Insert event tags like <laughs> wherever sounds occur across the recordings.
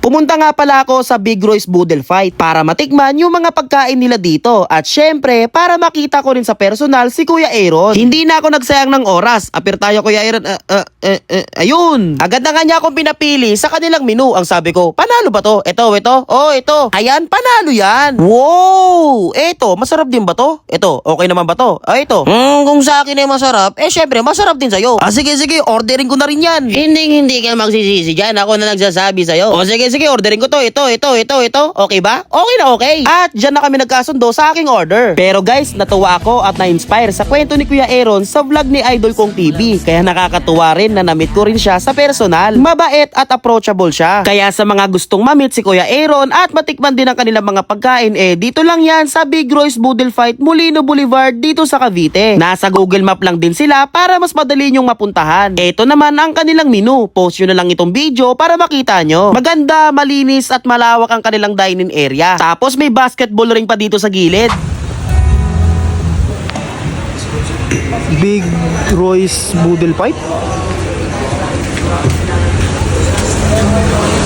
Pumunta nga pala ako sa Big Roy's Boodle Fight para matikman yung mga pagkain nila dito at syempre para makita ko rin sa personal si Kuya Aaron. Hindi na ako nagsayang ng oras. Apir tayo Kuya Aaron. Ah, ah, eh, eh, ayun. Agad na nga niya akong pinapili sa kanilang menu. Ang sabi ko, panalo ba to? Ito, ito. Oh, ito. Ayan, panalo yan. Wow! Eto, masarap din ba to? Ito, okay naman ba to? Ah, ito. Hmm, kung sa akin ay masarap, eh syempre masarap din sa'yo. Ah, sige, sige. Ordering ko na rin yan. Hindi, hindi ka magsisisi dyan. Ako na nagsasabi sa'yo. O sige, sige. Ordering ko to. Ito, ito, ito, ito. Okay ba? Okay na okay. At dyan na kami nagkasundo sa aking order. Pero guys, natuwa ako at na-inspire sa kwento ni Kuya Aaron sa vlog ni Idol Kong TV. Kaya nakakatuwa rin na namit ko rin siya sa personal. Mabait at approachable siya. Kaya sa mga gustong mamit si Kuya Aaron at matikman din ang kanilang mga pagkain, eh dito lang yan sa Big Roy's Boodle Fight, Molino Boulevard dito sa Cavite. Nasa Google Map lang din sila para mas madali nyong mapuntahan. Ito naman ang kanilang menu. Post nyo na lang itong video para makita nyo. Maganda, malinis at malawak ang kanilang dining area. Tapos may basketball ring pa dito sa gilid. Big Roy's Boodle Fight.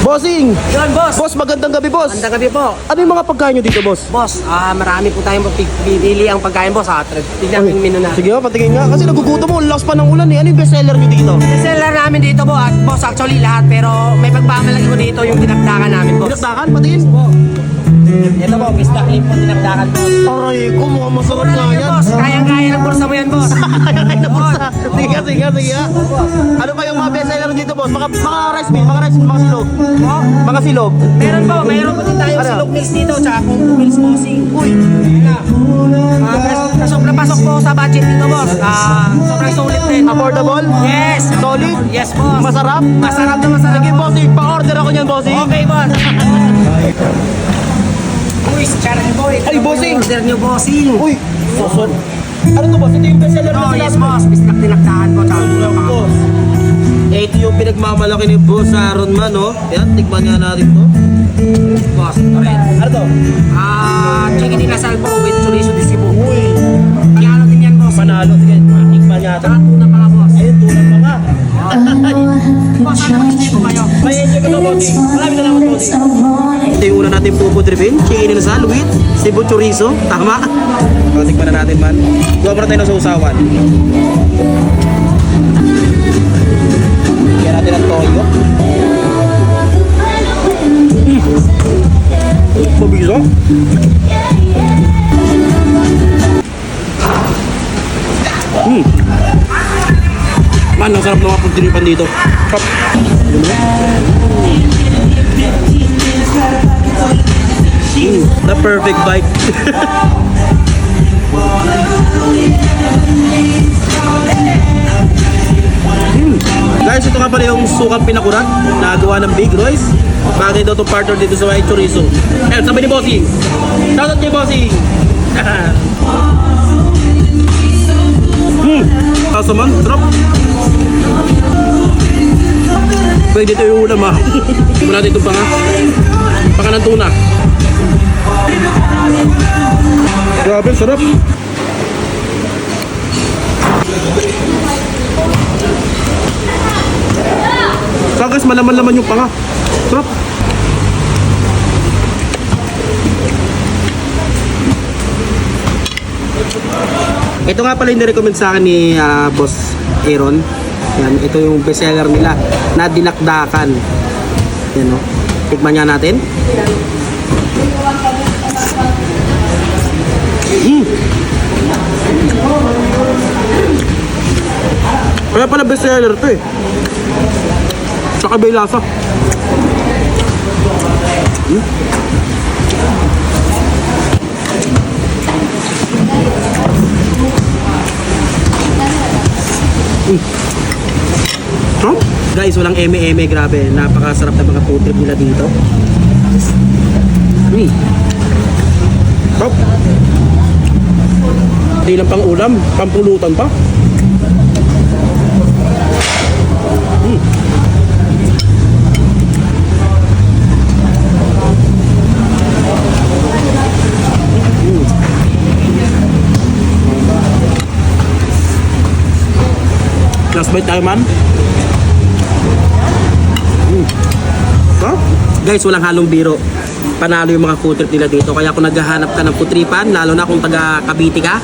Bossing! Yun, boss. Boss, magandang gabi, boss. Magandang gabi po. Ano yung mga pagkain nyo dito, boss? Boss, ah marami po tayong pipili ang pagkain, boss. Ha? Tignan yung menu na. Sige nga, patingin nga. Kasi nagugutom mo, ang lakas pa ng ulan eh. Ano yung bestseller nyo dito? Seller namin dito po, at boss, actually lahat, pero may pagmamalaki ko dito yung dinagdagan namin, boss. Pinagdakan, patingin. Ito po, bistak leaf po dinagdagan, boss. Aray ko, mukhang masarap nga yan. Boss, kayang-kaya ng bulsa mo yan, boss. <laughs> Sige nga, sige nga, sige nga. Ano pa yung mga bestseller dito, boss? Mga, mga rice meal, mga rice meal, mga silog. Po, Mga silog. meron po, meron po din tayong Ano? silog meals dito, tsaka kung meals bossing. Uy, na. Ah, pasok na pasok po sa budget dito, boss. Ah, sobrang sulit din. Affordable? Yes. Solid? Yes, boss. Masarap? Masarap na masarap. Sige, bossing, pa-order ako niyan, bossing. Okay, boss. <laughs> Si Charlie Boy. Ay, bossing. Order niyo, bossing. Uy, susun. Ano to, boss? Ito yung bestseller Oh, na yes, mo. boss. Bisnak dinakdahan po. Tsaka Ano mga to? Ito yung pinagmamalaki ni Boss Aaron man, oh. Yan, tikman nga natin to. boss. Alright. Ano to? Ah, chicken inasal po with chorizo de Cebu. Uy, Panalo din yan, boss. panalo. Sige, tikman niya ito. Tuna pa ka, boss. Ayun, tulad pa nga. Boss, ano po kayo? May enjoy ka to, bossing. Maraming salamat, bossing. Ito yung una natin pupudripin. Chicken inasal with Cebu chorizo. Tama? O, tikman na natin man. Gawa muna tayo ng sausawan. Kaya natin ang toyo. Mabiso? Man, ang sarap ng mga pudripan dito. Mm, the perfect bite. Mm. Guys, ito nga pala yung sukang pinakurat na gawa ng Big Royce. Bagay daw itong partner dito sa white chorizo. Eh, sabi ni Bossing. Shoutout kay Bossing. hmm. Kaso man, sarap. Pwede ito yung ulam ha. Tignan natin itong panga. Panga ng tuna. Grabe, sarap. Kagas malaman-laman yung panga. Sarap. Ito nga pala yung nirecommend sa akin ni ah, Boss Aaron. Yan, ito yung bestseller nila na dinakdakan. Yan o. Tikman nga natin. Mm. Kaya pala bestseller to eh. Saka may lasa. Mm. Huh? Guys, walang eme-eme, grabe. Napakasarap ng mga food trip nila dito. Mm. Sarap. Hindi lang pang ulam, pampulutan pa. Mm. Last bite tayo man. Mm. Ha? Guys, walang halong biro. Panalo yung mga food trip nila dito. Kaya kung naghahanap ka ng food tripan, lalo na kung taga Cavite ka,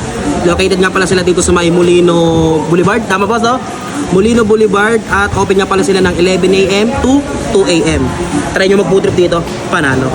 located nga pala sila dito sa may Molino Boulevard. Tama boss, no? Molino Boulevard at open nga pala sila ng 11 a.m. to 2 a.m. Try nyo mag food trip dito, panalo.